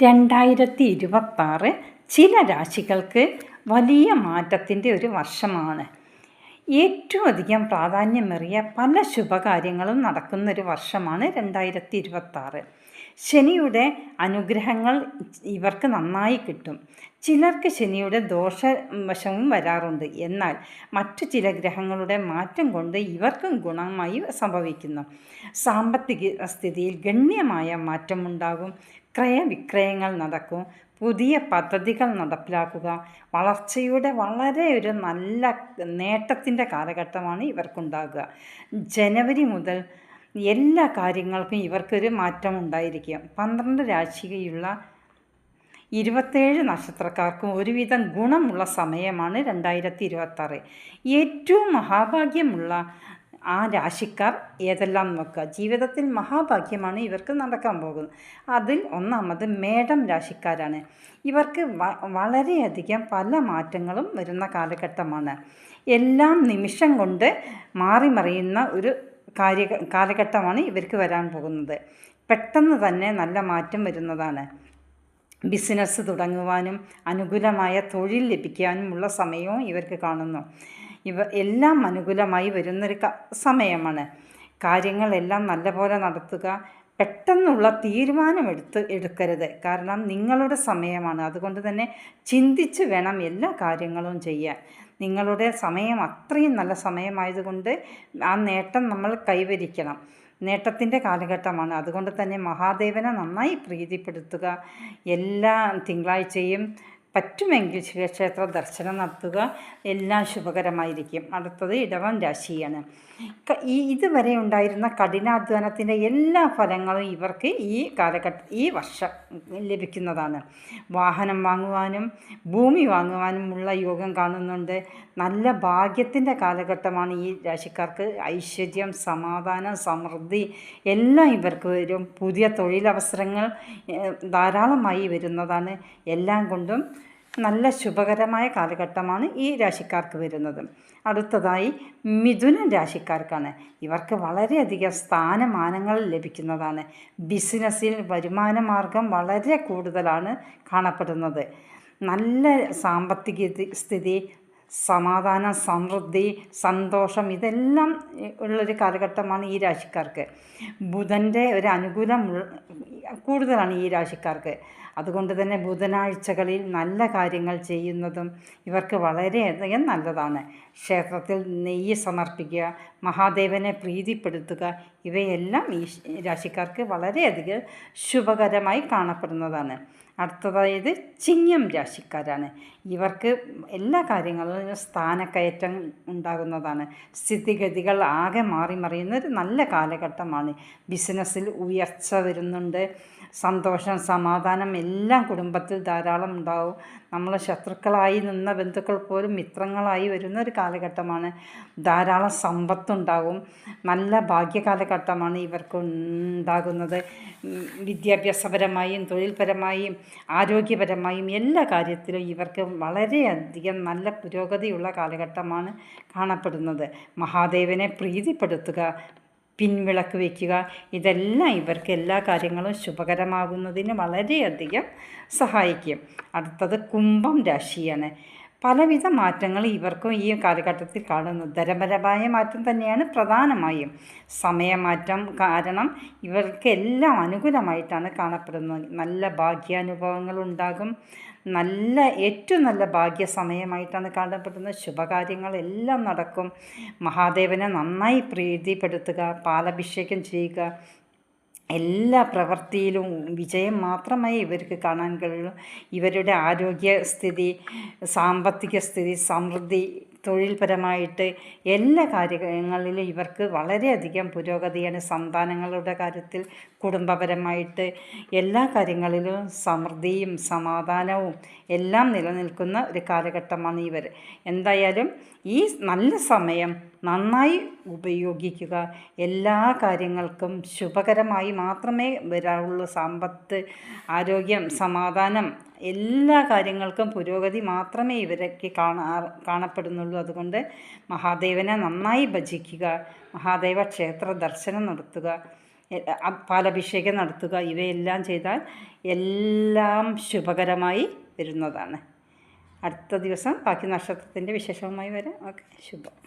രണ്ടായിരത്തി ഇരുപത്താറ് ചില രാശികൾക്ക് വലിയ മാറ്റത്തിന്റെ ഒരു വർഷമാണ്. ഏറ്റവും അധികം പ്രാധാന്യമേറിയ പല ശുഭകാര്യങ്ങളും നടക്കുന്ന ഒരു വർഷമാണ് രണ്ടായിരത്തി ഇരുപത്താറ് ശനിയുടെ അനുഗ്രഹങ്ങൾ ഇവർക്ക് നന്നായി കിട്ടും. ചിലർക്ക് ശനിയുടെ ദോഷവശവും വരാറുണ്ട്. എന്നാൽ മറ്റു ചില ഗ്രഹങ്ങളുടെ മാറ്റം കൊണ്ട് ഇവർക്കും ഗുണമായി സംഭവിക്കുന്നു. സാമ്പത്തിക സ്ഥിതിയിൽ ഗണ്യമായ മാറ്റമുണ്ടാകും. ക്രയവിക്രയങ്ങൾ നടക്കും. പുതിയ പദ്ധതികൾ നടപ്പിലാക്കുക. വളർച്ചയുടെ വളരെ ഒരു നല്ല നേട്ടത്തിന്റെ കാലഘട്ടമാണ് ഇവർക്കുണ്ടാകുക. ജനുവരി മുതൽ എല്ലാ കാര്യങ്ങൾക്കും ഇവർക്കൊരു മാറ്റം ഉണ്ടായിരിക്കും. പന്ത്രണ്ട് രാശിയുള്ള ഇരുപത്തേഴ് നക്ഷത്രക്കാർക്കും ഒരുവിധം ഗുണമുള്ള സമയമാണ് രണ്ടായിരത്തി ഇരുപത്താറ് ഏറ്റവും മഹാഭാഗ്യമുള്ള ആ രാശിക്കാർ ഏതെല്ലാം നോക്കുക? ജീവിതത്തിൽ മഹാഭാഗ്യമാണ് ഇവർക്ക് നടക്കാൻ പോകുന്നത്. അതിൽ ഒന്നാമത് മേടം രാശിക്കാരാണ്. ഇവർക്ക് വളരെയധികം പല മാറ്റങ്ങളും വരുന്ന കാലഘട്ടമാണ്. എല്ലാം നിമിഷം കൊണ്ട് മാറിമറിയുന്ന ഒരു കാര്യ കാലഘട്ടമാണ് ഇവർക്ക് വരാൻ പോകുന്നത്. പെട്ടെന്ന് തന്നെ നല്ല മാറ്റം വരുന്നതാണ്. ബിസിനസ് തുടങ്ങുവാനും അനുകൂലമായ തൊഴിൽ ലഭിക്കാനുമുള്ള സമയവും ഇവർക്ക് കാണുന്നു. ഇവ എല്ലാം അനുകൂലമായി വരുന്നൊരു സമയമാണ്. കാര്യങ്ങളെല്ലാം നല്ലപോലെ നടത്തുക പെട്ടെന്നുള്ള തീരുമാനമെടുത്ത് എടുക്കരുത്. കാരണം നിങ്ങളുടെ സമയമാണ്. അതുകൊണ്ട് തന്നെ ചിന്തിച്ച് വേണം എല്ലാ കാര്യങ്ങളും ചെയ്യാൻ. നിങ്ങളുടെ സമയം അത്രയും നല്ല സമയമായതുകൊണ്ട് ആ നേട്ടം നമ്മൾ കൈവരിക്കണം. നേട്ടത്തിന്റെ കാലഘട്ടമാണ്. അതുകൊണ്ട് തന്നെ മഹാദേവനെ നന്നായി പ്രീതിപ്പെടുത്തുക. എല്ലാ തിങ്കളാഴ്ചയും പറ്റുമെങ്കിൽ ശിവക്ഷേത്ര ദർശനം നടത്തുക. എല്ലാം ശുഭകരമായിരിക്കും. അടുത്തത് ഇടവം രാശിയാണ്. ഈ ഇതുവരെ ഉണ്ടായിരുന്ന കഠിനാധ്വാനത്തിന്റെ എല്ലാ ഫലങ്ങളും ഇവർക്ക് ഈ കാലഘട്ട ഈ വർഷം ലഭിക്കുന്നതാണ്. വാഹനം വാങ്ങുവാനും ഭൂമി വാങ്ങുവാനും ഉള്ള യോഗം കാണുന്നുണ്ട്. നല്ല ഭാഗ്യത്തിന്റെ കാലഘട്ടമാണ് ഈ രാശിക്കാർക്ക്. ഐശ്വര്യം സമാധാനം സമൃദ്ധി എല്ലാം ഇവർക്ക് വരും. പുതിയ തൊഴിലവസരങ്ങൾ ധാരാളമായി വരുന്നതാണ്. എല്ലാം കൊണ്ടും നല്ല ശുഭകരമായ കാലഘട്ടമാണ് ഈ രാശിക്കാർക്ക് വരുന്നത്. അടുത്തതായി മിഥുന രാശിക്കാർക്കാണ്. ഇവർക്ക് വളരെയധികം സ്ഥാനമാനങ്ങൾ ലഭിക്കുന്നതാണ്. ബിസിനസ്സിൽ വരുമാന മാർഗം വളരെ കൂടുതലാണ് കാണപ്പെടുന്നത്. നല്ല സാമ്പത്തിക സ്ഥിതി സമാധാനം സമൃദ്ധി സന്തോഷം ഇതെല്ലാം ഉള്ളൊരു കാലഘട്ടമാണ് ഈ രാശിക്കാർക്ക്. ബുധന്റെ ഒരു അനുകൂലം കൂടുതലാണ് ഈ രാശിക്കാർക്ക്. അതുകൊണ്ട് തന്നെ ബുധനാഴ്ചകളിൽ നല്ല കാര്യങ്ങൾ ചെയ്യുന്നതും ഇവർക്ക് വളരെയധികം നല്ലതാണ്. ക്ഷേത്രത്തിൽ നെയ്യ് സമർപ്പിക്കുക മഹാദേവനെ പ്രീതിപ്പെടുത്തുക ഇവയെല്ലാം ഈ രാശിക്കാർക്ക് വളരെയധികം ശുഭകരമായി കാണപ്പെടുന്നതാണ്. അടുത്തതായത് ചിങ്ങം രാശിക്കാരാണ്. ഇവർക്ക് എല്ലാ കാര്യങ്ങളിലും സ്ഥാനക്കയറ്റം ഉണ്ടാകുന്നതാണ്. സ്ഥിതിഗതികൾ ആകെ മാറി മറിയുന്ന ഒരു നല്ല കാലഘട്ടമാണ്. ബിസിനസ്സിൽ ഉയർച്ച വരുന്നുണ്ട്. സന്തോഷം സമാധാനം എല്ലാം കുടുംബത്തിൽ ധാരാളം ഉണ്ടാവും. നമ്മൾ ശത്രുക്കളായി നിന്ന ബന്ധുക്കൾ പോലും മിത്രങ്ങളായി വരുന്ന ഒരു കാലഘട്ടമാണ്. ധാരാളം സമ്പത്തുണ്ടാകും. നല്ല ഭാഗ്യകാലഘട്ടമാണ് ഇവർക്ക് ഉണ്ടാകുന്നത്. വിദ്യാഭ്യാസപരമായും തൊഴിൽപരമായും ആരോഗ്യപരമായും എല്ലാ കാര്യത്തിലും ഇവർക്ക് വളരെയധികം നല്ല പുരോഗതിയുള്ള കാലഘട്ടമാണ് കാണപ്പെടുന്നത്. മഹാദേവനെ പ്രീതിപ്പെടുത്തുക പിൻവിളക്ക് വയ്ക്കുക ഇതെല്ലാം ഇവർക്ക് എല്ലാ കാര്യങ്ങളും ശുഭകരമാകുന്നതിന് വളരെയധികം സഹായിക്കും. അടുത്തത് കുംഭം രാശിയാണ്. പലവിധ മാറ്റങ്ങൾ ഇവർക്കും ഈ കാലഘട്ടത്തിൽ കാണുന്നു ധരപരമായ മാറ്റം തന്നെയാണ് പ്രധാനമായും. സമയമാറ്റം കാരണം ഇവർക്ക് എല്ലാം അനുകൂലമായിട്ടാണ് കാണപ്പെടുന്നത്. നല്ല ഭാഗ്യാനുഭവങ്ങൾ ഉണ്ടാകും. നല്ല ഏറ്റവും നല്ല ഭാഗ്യ സമയമായിട്ടാണ് കാണപ്പെടുന്നത്. ശുഭകാര്യങ്ങളെല്ലാം നടക്കും. മഹാദേവനെ നന്നായി പ്രീതിപ്പെടുത്തുക പാലഭിഷേകം ചെയ്യുക എല്ലാ പ്രവൃത്തിയിലും വിജയം മാത്രമേ ഇവർക്ക് കാണാൻ കഴിയൂ ഇവരുടെ ആരോഗ്യസ്ഥിതി സാമ്പത്തിക സ്ഥിതി സമൃദ്ധി തൊഴിൽപരമായിട്ട് എല്ലാ കാര്യങ്ങളിലും ഇവർക്ക് വളരെയധികം പുരോഗതിയാണ്. സന്താനങ്ങളുടെ കാര്യത്തിൽ കുടുംബപരമായിട്ട് എല്ലാ കാര്യങ്ങളിലും സമൃദ്ധിയും സമാധാനവും എല്ലാം നിലനിൽക്കുന്ന ഒരു കാലഘട്ടമാണ് ഇവർ. എന്തായാലും ഈ നല്ല സമയം നന്നായി ഉപയോഗിക്കുക. എല്ലാ കാര്യങ്ങൾക്കും ശുഭകരമായി മാത്രമേ വരാവുള്ളൂ. സമ്പത്ത് ആരോഗ്യം സമാധാനം എല്ലാ കാര്യങ്ങൾക്കും പുരോഗതി മാത്രമേ ഇവരൊക്കെ കാണാ കാണപ്പെടുന്നുള്ളൂ. അതുകൊണ്ട് മഹാദേവനെ നന്നായി ഭജിക്കുക മഹാദേവ ക്ഷേത്ര ദർശനം നടത്തുക പാലഭിഷേകം നടത്തുക ഇവയെല്ലാം ചെയ്താൽ എല്ലാം ശുഭകരമായി വരുന്നതാണ്. അടുത്ത ദിവസം ബാക്കി നക്ഷത്രത്തിന്റെ വിശേഷവുമായി വരാം. ഓക്കെ ശുഭം.